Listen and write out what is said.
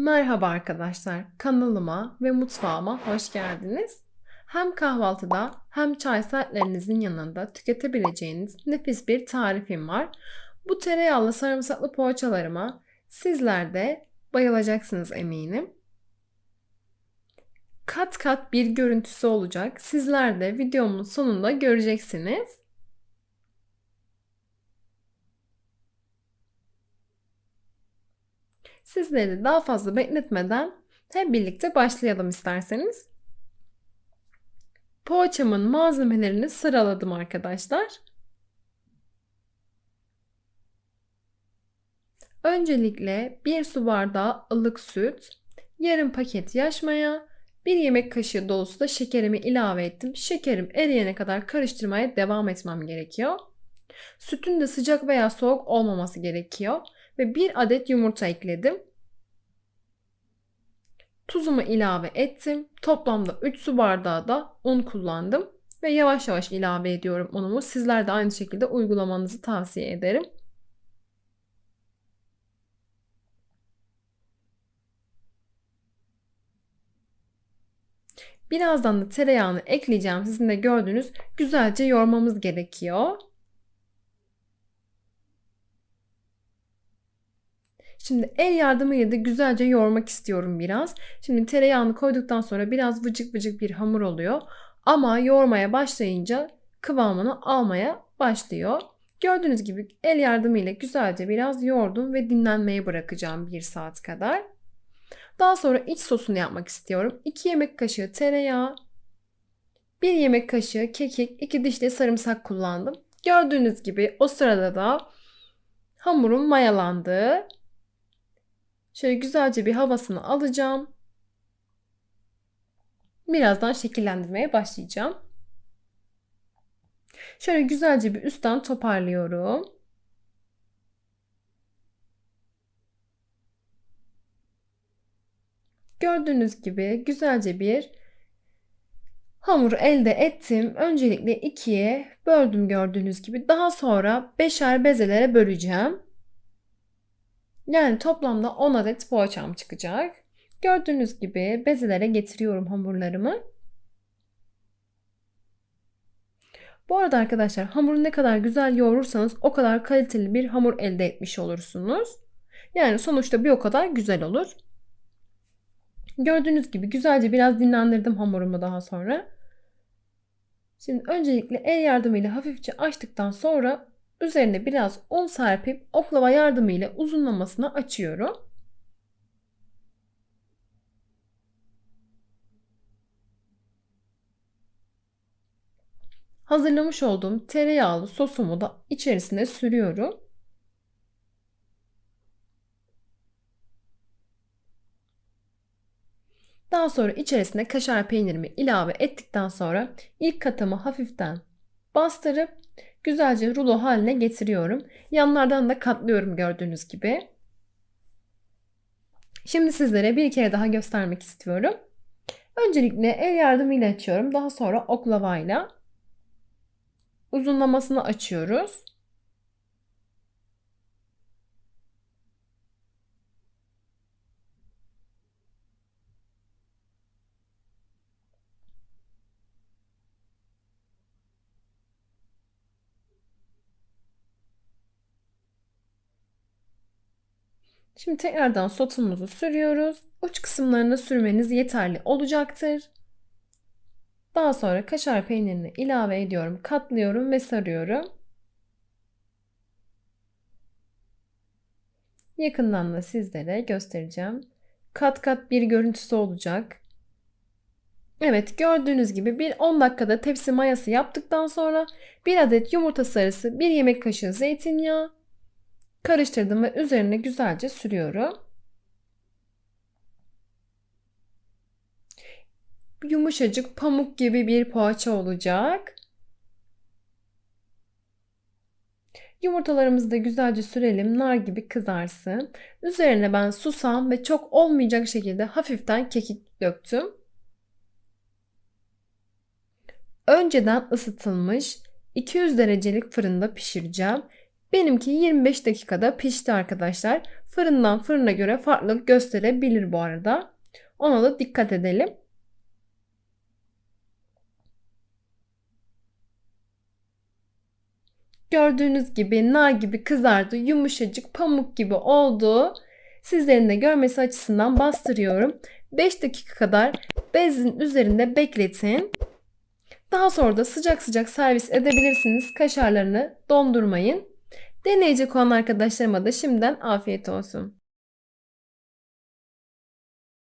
Merhaba arkadaşlar, kanalıma ve mutfağıma hoş geldiniz. Hem kahvaltıda hem çay saatlerinizin yanında tüketebileceğiniz nefis bir tarifim var. Bu tereyağlı sarımsaklı poğaçalarıma sizler de bayılacaksınız eminim. Kat kat bir görüntüsü olacak. Sizler de videomun sonunda göreceksiniz. Sizleri daha fazla bekletmeden hep birlikte başlayalım isterseniz. Poğaçamın malzemelerini sıraladım arkadaşlar. Öncelikle 1 su bardağı ılık süt, yarım paket yaş maya, 1 yemek kaşığı dolusu da şekerimi ilave ettim. Şekerim eriyene kadar karıştırmaya devam etmem gerekiyor. Sütün de sıcak veya soğuk olmaması gerekiyor ve 1 adet yumurta ekledim. Tuzumu ilave ettim. Toplamda 3 su bardağı da un kullandım ve yavaş yavaş ilave ediyorum unumu. Sizler de aynı şekilde uygulamanızı tavsiye ederim. Birazdan da tereyağını ekleyeceğim. Sizin de gördüğünüz güzelce yoğurmamız gerekiyor. Şimdi el yardımıyla da güzelce yoğurmak istiyorum biraz. Şimdi tereyağını koyduktan sonra biraz vıcık vıcık bir hamur oluyor. Ama yoğurmaya başlayınca kıvamını almaya başlıyor. Gördüğünüz gibi el yardımıyla güzelce biraz yoğurdum ve dinlenmeye bırakacağım bir saat kadar. Daha sonra iç sosunu yapmak istiyorum. 2 yemek kaşığı tereyağı, 1 yemek kaşığı kekik, 2 dişli sarımsak kullandım. Gördüğünüz gibi o sırada da hamurum mayalandı. Şöyle güzelce bir havasını alacağım. Birazdan şekillendirmeye başlayacağım. Şöyle güzelce bir üstten toparlıyorum. Gördüğünüz gibi güzelce bir hamur elde ettim. Öncelikle ikiye böldüm gördüğünüz gibi. Daha sonra beşer bezelere böleceğim. Yani toplamda 10 adet poğaçam çıkacak. Gördüğünüz gibi bezelere getiriyorum hamurlarımı. Bu arada arkadaşlar hamuru ne kadar güzel yoğurursanız o kadar kaliteli bir hamur elde etmiş olursunuz. Yani sonuçta bir o kadar güzel olur. Gördüğünüz gibi güzelce biraz dinlendirdim hamurumu daha sonra. Şimdi öncelikle el yardımıyla hafifçe açtıktan sonra Üzerine biraz un serpip oklava yardımıyla uzunlamasına açıyorum. Hazırlamış olduğum tereyağlı sosumu da içerisine sürüyorum. Daha sonra içerisine kaşar peynirimi ilave ettikten sonra ilk katımı hafiften bastırıp güzelce rulo haline getiriyorum. Yanlardan da katlıyorum gördüğünüz gibi. Şimdi sizlere bir kere daha göstermek istiyorum. Öncelikle el yardımıyla açıyorum. Daha sonra oklavayla uzunlamasını açıyoruz. Şimdi tekrardan sotumuzu sürüyoruz. Uç kısımlarını sürmeniz yeterli olacaktır. Daha sonra kaşar peynirini ilave ediyorum, katlıyorum ve sarıyorum. Yakından da sizlere göstereceğim. Kat kat bir görüntüsü olacak. Evet gördüğünüz gibi bir 10 dakikada tepsi mayası yaptıktan sonra bir adet yumurta sarısı, bir yemek kaşığı zeytinyağı, Karıştırdım ve üzerine güzelce sürüyorum. Yumuşacık pamuk gibi bir poğaça olacak. Yumurtalarımızı da güzelce sürelim. Nar gibi kızarsın. Üzerine ben susam ve çok olmayacak şekilde hafiften kekik döktüm. Önceden ısıtılmış 200 derecelik fırında pişireceğim. Benimki 25 dakikada pişti arkadaşlar. Fırından fırına göre farklılık gösterebilir bu arada. Ona da dikkat edelim. Gördüğünüz gibi nar gibi kızardı, yumuşacık pamuk gibi oldu. Sizlerin de görmesi açısından bastırıyorum. 5 dakika kadar bezin üzerinde bekletin. Daha sonra da sıcak sıcak servis edebilirsiniz. Kaşarlarını dondurmayın. Deneyecek olan arkadaşlarıma da şimdiden afiyet olsun.